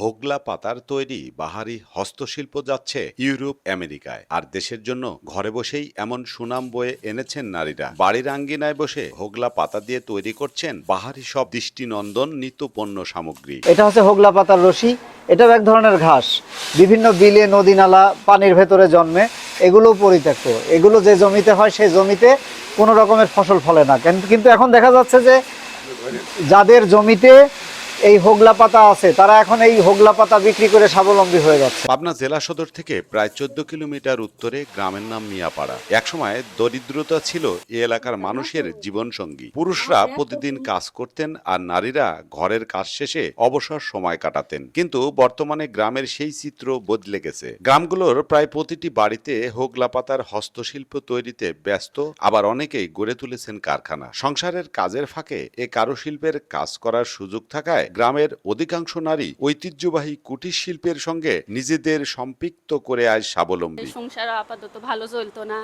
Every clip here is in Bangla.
হোগলা পাতার তৈরি বাহারি হস্তশিল্প যাচ্ছে ইউরোপ, আমেরিকায়। আর দেশের জন্য ঘরে বসেই এমন সুনাম বয়ে এনেছেন নারীরা। বাড়ির আঙ্গিনায় বসে হোগলা পাতা দিয়ে তৈরি করছেন বাহারি সব দৃষ্টিনন্দন নিত্যপণ্য সামগ্রী। এটা হচ্ছে হোগলা পাতার রশি। এটাও এক ধরনের ঘাস। বিভিন্ন বিলে নদী নালা পানির ভেতরে জন্মে। এগুলো পরিত্যক্ত। এগুলো যে জমিতে হয়, সেই জমিতে কোনো রকমের ফসল ফলে না। কিন্তু এখন দেখা যাচ্ছে যে যাদের জমিতে এই হোগলা পাতা আছে তারা এখন এই হোগলা পাতা বিক্রি করে স্বাবলম্বী হয়ে যাচ্ছে। পাবনা জেলা সদর থেকে প্রায় চোদ্দ কিলোমিটার উত্তরে গ্রামের নাম মিয়াপাড়া। একসময় দরিদ্রতা ছিল এ এলাকার মানুষের জীবনসঙ্গী। পুরুষরা প্রতিদিন কাজ করতেন আর নারীরা ঘরের কাজ শেষে অবসর সময় কাটাতেন। কিন্তু বর্তমানে গ্রামের সেই চিত্র বদলে গেছে। গ্রামগুলোর প্রায় প্রতিটি বাড়িতে হোগলা পাতার হস্তশিল্প তৈরিতে ব্যস্ত আবার অনেকেই গড়ে তুলেছেন কারখানা। সংসারের কাজের ফাঁকে এ কারুশিল্পের কাজ করার সুযোগ থাকায় গ্রামের অধিকাংশ নারী ঐতিহ্যবাহী কুটির শিল্পের সঙ্গে নিজেদের সম্পৃক্ত করে আজ স্বাবলম্বী। সংসার আপাতত ভালো চলতো না।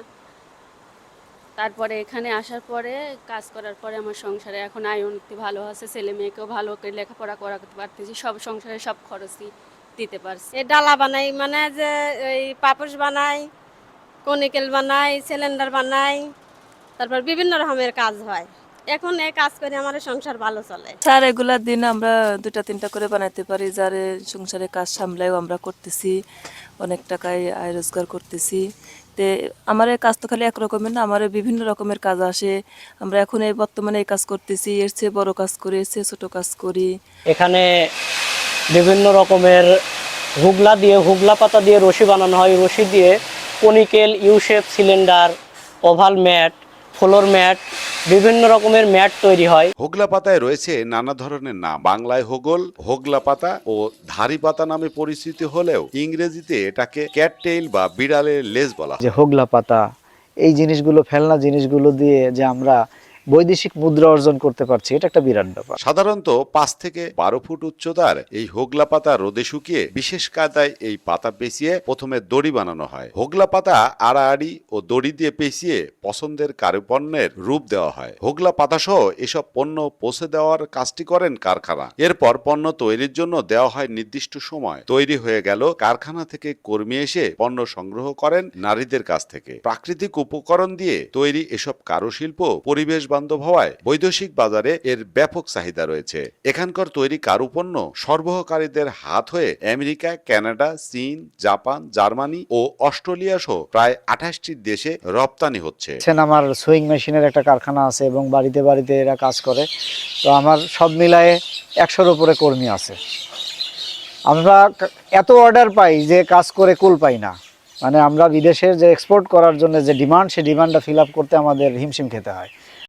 তারপরে এখানে আসার পরে কাজ করার পরে আমার সংসারে এখন আয় উন্নতি ভালো আছে। ছেলে মেয়েকেও ভালো করে লেখাপড়া করাতে পারতেছি সব সংসারে সব খরচই দিতে পারছি। এ ডালা বানাই মানে যে এই পাপোশ বানাই কনিকেল বানাই সিলিন্ডার বানাই তারপর বিভিন্ন রকমের কাজ হয়। এখন এক কাজ করে আমার সংসার ভালো চলে। স্যার এগুলার দিন আমরা দুটা তিনটা করে বানাইতে পারি। যারে সংসারে কাজ সামলাইও আমরা করতেছি অনেক টাকায় আয় রোজগার করতেছি। তে আমার এই কাজ তো খালি এক রকমের না আমার বিভিন্ন রকমের কাজ আসে। আমরা এখন এই বর্তমানে এই কাজ করতেছি এর চেয়ে বড় কাজ করি এর চেয়ে ছোট কাজ করি। এখানে বিভিন্ন রকমের হুগলা দিয়ে হুগলা পাতা দিয়ে রশি বানানো হয়। রশি দিয়ে conical U shape cylinder oval mat floor mat বিভিন্ন রকমের ম্যাট তৈরি হয় হোগলা পাতায় রয়েছে নানা ধরনের নাম বাংলায় হোগল হোগলা পাতা ও ধারি পাতা নামে পরিচিত হলেও ইংরেজিতে এটাকে ক্যাটটেইল বা বিড়ালের লেজ বলা হয়। যে হোগলা পাতা এই জিনিসগুলো ফেলনা জিনিসগুলো দিয়ে যে আমরা বৈদেশিক মুদ্রা অর্জন করতে পারছি। এটা একটা বিরাট ব্যাপার। সাধারণত পাঁচ থেকে বারো ফুট উচ্চতার এই হোগলা পাতা রোদে শুকিয়ে বিশেষ কায়দায় এই পাতা পেঁচিয়ে প্রথমে দড়ি বানানো হয়। হোগলা পাতা আড়াআড়ি ও দড়ি দিয়ে পেঁচিয়ে পছন্দের কারুপণ্যের রূপ দেওয়া হয়। হোগলা পাতা সহ এসব পণ্য পৌঁছে দেওয়ার কাজটি করেন কারখানা। এরপর পণ্য তৈরির জন্য দেওয়া হয় নির্দিষ্ট সময়। তৈরি হয়ে গেল, কারখানা থেকে কর্মী এসে পণ্য সংগ্রহ করেন নারীদের কাছ থেকে। প্রাকৃতিক উপকরণ দিয়ে তৈরি এসব কারুশিল্প পরিবেশ বান্ধব হওয়ায় বৈদেশিক বাজারে এর ব্যাপক চাহিদা রয়েছে। এখানকার তৈরি কারুপণ্য সরবরাহকারীদের হাত হয়ে আমেরিকা, কানাডা, চীন, জাপান, জার্মানি ও অস্ট্রেলিয়া সহ প্রায় আঠাশটি দেশে রপ্তানি হচ্ছে। আমার সুইং মেশিনের একটা কারখানা আছে এবং বাড়িতে বাড়িতে এরা কাজ করে। তো আমার সব মিলায়ে একশোর উপরে কর্মী আছে। আমরা এত অর্ডার পাই যে কাজ করে কুল পাই না। মানে আমরা বিদেশের যে এক্সপোর্ট করার জন্য যে ডিমান্ড সেই ডিমান্ডটা ফিল আপ করতে আমাদের হিমশিম খেতে হয়।